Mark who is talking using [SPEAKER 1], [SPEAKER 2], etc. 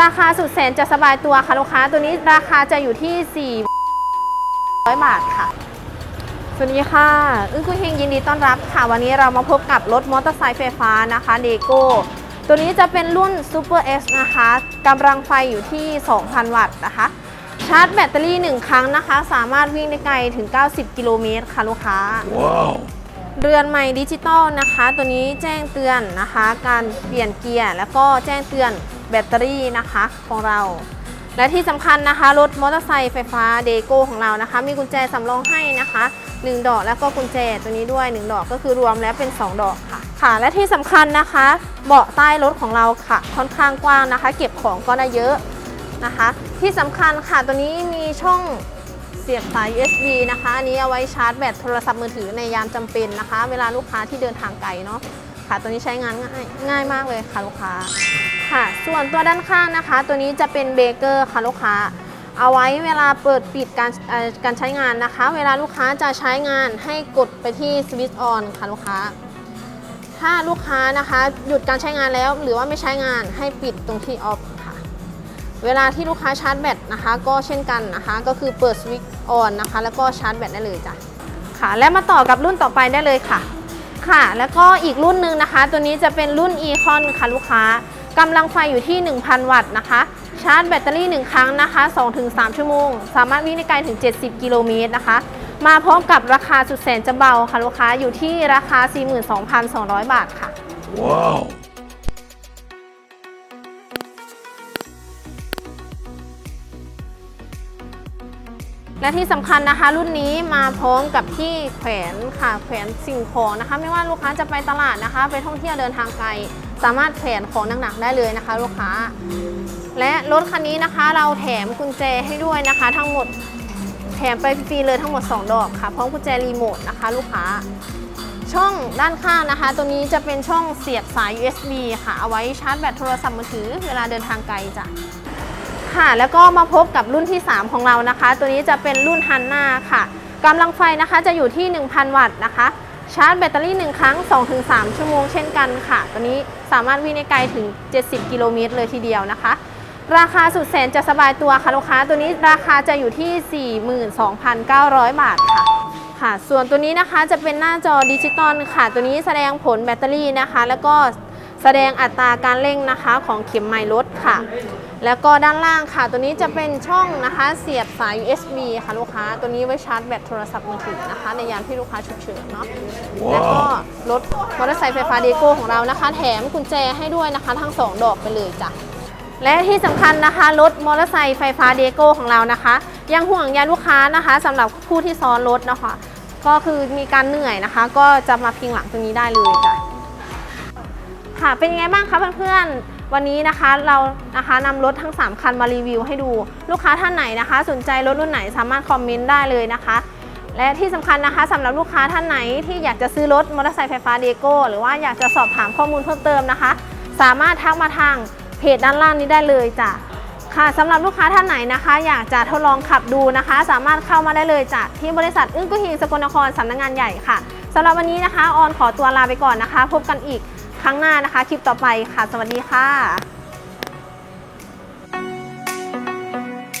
[SPEAKER 1] ราคาสุดแสนจะสบายตัวค่ะลูกค้า ตัวนี้ราคาจะอยู่ที่400 บาทค่ะ สวัสดีค่ะอึ้งคุยเฮงยินดีต้อนรับค่ะ วันนี้เรามาพบกับรถมอเตอร์ไซค์ไฟฟ้านะคะเดโก้ตัวนี้จะเป็นรุ่น Super S นะคะกำลังไฟอยู่ที่ 2,000 วัตต์นะคะ ชาร์จแบตเตอรี่ 1 ครั้งนะคะ สามารถวิ่งได้ไกลถึง 90 กิโลเมตรค่ะลูกค้า
[SPEAKER 2] Wow.
[SPEAKER 1] เรือนใหม่ดิจิตอลนะคะ ตัวนี้แจ้งเตือนนะคะ การเปลี่ยนเกียร์แล้วก็แจ้งเตือน แบตเตอรี่นะคะของเรา และที่สำคัญนะคะ รถมอเตอร์ไซค์ไฟฟ้าเดโก้ของเรานะคะ มีกุญแจสำรองให้นะคะ 1 ดอกแล้วก็กุญแจตัวนี้ด้วย 1 ดอกก็คือรวมแล้วเป็น 2 ดอกค่ะค่ะ และที่สำคัญนะคะ เบาะใต้รถของเราค่ะ ค่อนข้างกว้างนะคะ เก็บของก็ได้เยอะนะคะ ที่สำคัญค่ะตัวนี้มีช่องเสียบสาย USB นะคะ อันนี้เอาไว้ชาร์จแบตโทรศัพท์มือถือในยามจำเป็นนะคะ เวลาลูกค้าที่เดินทางไกลเนาะ ค่ะ ตัวนี้ใช้งานง่ายง่ายมากเลยค่ะลูกค้าค่ะ ส่วนตัวด้านข้างนะคะ ตัวนี้จะเป็นเบเกอร์ค่ะลูกค้า เอาไว้เวลาเปิดปิดการการใช้งานนะคะ เวลาลูกค้าจะใช้งานให้กดไปที่สวิตช์ออนค่ะลูกค้า ถ้าลูกค้านะคะหยุดการใช้งานแล้ว หรือว่าไม่ใช้งานให้ปิดตรงที่ออฟค่ะเวลาที่ลูกค้าชาร์จแบตนะคะ ก็เช่นกันนะคะ ก็คือเปิดสวิตช์ออนนะคะ แล้วก็ชาร์จแบตได้เลยจ้ะค่ะ และมาต่อกับรุ่นต่อไปได้เลยค่ะ ค่ะ แล้วก็อีกรุ่นหนึ่งนะคะ ตัวนี้จะเป็นรุ่น e c o n ค่ะลูกค้ากำลังไฟอยู่ที่ 1,000 วัตต์นะคะ ชาร์จแบตเตอรี่ 1 ครั้งนะคะ 2-3 ชั่วโมง สามารถวิ่งได้ไกลถึง 70 กิโลเมตรนะคะ มาพร้อมกับราคาสุดแสนจะเบาค่ะลูกค้าอยู่ที่ราคา 42,200 บาทค่ะ
[SPEAKER 2] Wow.
[SPEAKER 1] และที่สำคัญนะคะ รุ่นนี้มาพร้อมกับที่แขวนค่ะแขวนสิ่งของนะคะ ไม่ว่าลูกค้าจะไปตลาดนะคะ ไปท่องเที่ยวเดินทางไกล สามารถแขวนของหนักๆได้เลยนะคะ ลูกค้า และรถคันนี้นะคะเราแถมกุญแจให้ด้วยนะคะ ทั้งหมดแถมไปฟรีเลยทั้งหมด 2 ดอกค่ะ พร้อมกุญแจรีโมทนะคะ ลูกค้า ช่องด้านข้างนะคะ ตัวนี้จะเป็นช่องเสียบสาย USB ค่ะ เอาไว้ชาร์จแบตโทรศัพท์มือถือเวลาเดินทางไกลจ้ะ ค่ะ แล้วก็มาพบกับรุ่นที่ 3 ของเรานะคะ ตัวนี้จะเป็นรุ่นฮันนาค่ะกำลังไฟนะคะจะอยู่ที่ 1,000 วัตต์นะคะ ชาร์จแบตเตอรี่ 1 ครั้ง 2-3 ชั่วโมงเช่นกันค่ะ ตัวนี้สามารถวิ่งได้ไกลถึง 70 กิโลเมตรเลยทีเดียวนะคะ ราคาสุดแสนจะสบายตัวค่ะลูกค้า ตัวนี้ราคาจะอยู่ที่ 42,900 บาทค่ะค่ะ ส่วนตัวนี้นะคะจะเป็นหน้าจอดิจิตอลค่ะ ตัวนี้แสดงผลแบตเตอรี่นะคะ แล้วก็แสดงอัตราการเร่งนะคะของเข็มไมล์รถค่ะ แล้วก็ด้านล่างค่ะ ตัวนี้จะเป็นช่องนะคะ เสียบสาย USB ค่ะลูกค้า ตัวนี้ไว้ชาร์จแบตโทรศัพท์มือถือนะคะ ในยามที่ลูกค้าฉุกเฉินเนาะแล้วก็รถมอเตอร์ไซค์ไฟฟ้าเดโก้ของเรานะคะ แถมกุญแจให้ด้วยนะคะ ทั้ง 2 ดอกไปเลยจ้ะ และที่สำคัญนะคะรถมอเตอร์ไซค์ไฟฟ้าเดโก้ของเรานะคะ ยังห่วงใยลูกค้านะคะสำหรับผู้ที่ซ้อนรถนะคะ ก็คือมีการเหนื่อยนะคะ ก็จะมาพิงหลังตรงนี้ได้เลยจ้ะค่ะเป็นยังไงบ้างคะเพื่อนๆ วันนี้นะคะเรานะคะนำรถทั้ง 3 คันมารีวิวให้ดู ลูกค้าท่านไหนนะคะ สนใจรถรุ่นไหนสามารถคอมเมนต์ได้เลยนะคะ และที่สำคัญนะคะสำหรับลูกค้าท่านไหนที่อยากจะซื้อรถมอเตอร์ไซค์ไฟฟ้าเดโก้หรือว่าอยากจะสอบถามข้อมูลเพิ่มเติมนะคะ สามารถทักมาทางเพจด้านล่างนี้ได้เลยจ้ะค่ะสำหรับลูกค้าท่านไหนนะคะ อยากจะทดลองขับดูนะคะ สามารถเข้ามาได้เลยจ้ะที่บริษัทอึ้งกุฮิงสกลนครสำนักงานใหญ่ค่ะสำหรับวันนี้นะคะออนขอตัวลาไปก่อนนะคะ พบกันอีก ครั้งหน้านะคะ คลิปต่อไปค่ะ สวัสดีค่ะ